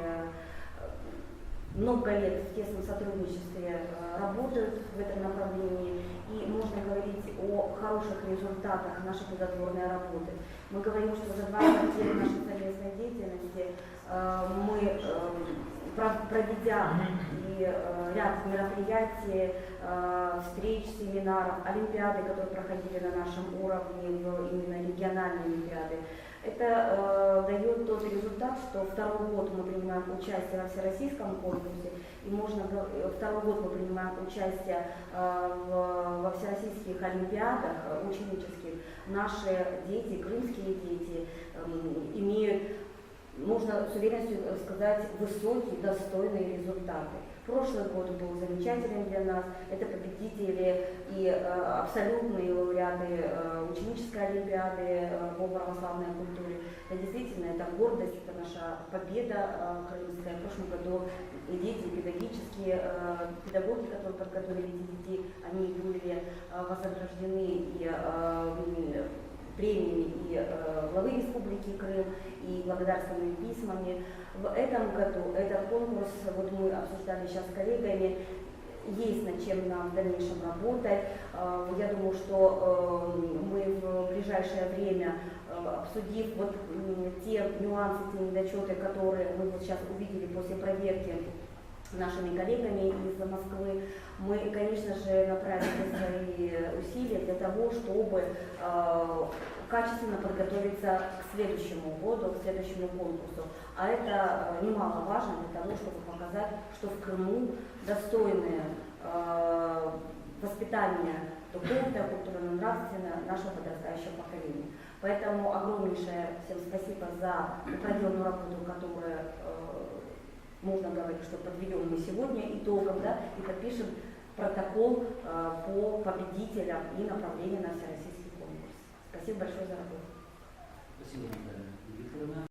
э, много лет в тесном сотрудничестве э, работают в этом направлении, и можно говорить о хороших результатах нашей плодотворной работы. Мы говорим, что за 20 лет нашей совместной деятельности э, мы, пров- проведя и ряд мероприятий, встреч, семинаров, олимпиады, которые проходили на нашем уровне, именно региональные олимпиады, это э, дает тот результат, что второй год мы принимаем участие во всероссийском конкурсе, и можно э, второй год мы принимаем участие э, в- во всероссийских олимпиадах э, ученических. Наши дети, крымские дети, эм, имеют, можно с уверенностью сказать, высокие, достойные результаты. Прошлый год был замечательным для нас. Это победители и э, абсолютные лауреаты э, ученической олимпиады э, православной культуре. Это действительно это гордость, это наша победа э, крымская. В прошлом году дети, педагогические э, педагоги, которые подготовили этих детей, они были э, вознаграждены и премиями и главы Республики Крым, и благодарственными письмами. В этом году этот конкурс, вот мы обсуждали сейчас с коллегами, есть над чем нам в дальнейшем работать. Я думаю, что мы в ближайшее время, обсудив вот те нюансы, те недочеты, которые мы вот сейчас увидели после проверки нашими коллегами из Москвы, мы, конечно же, направили свои усилия для того, чтобы э, качественно подготовиться к следующему году, к следующему конкурсу. А это э, немаловажно для того, чтобы показать, что в Крыму достойное э, воспитание духовное, культурно-нравственное нашего подрастающего поколения. Поэтому огромнейшее всем спасибо за проделанную работу, которую э, можно говорить, что подведем мы сегодня итогом, да, и подпишем протокол э, по победителям и направлению на всероссийский конкурс. Спасибо большое за работу. Спасибо, Наталья Викторовна.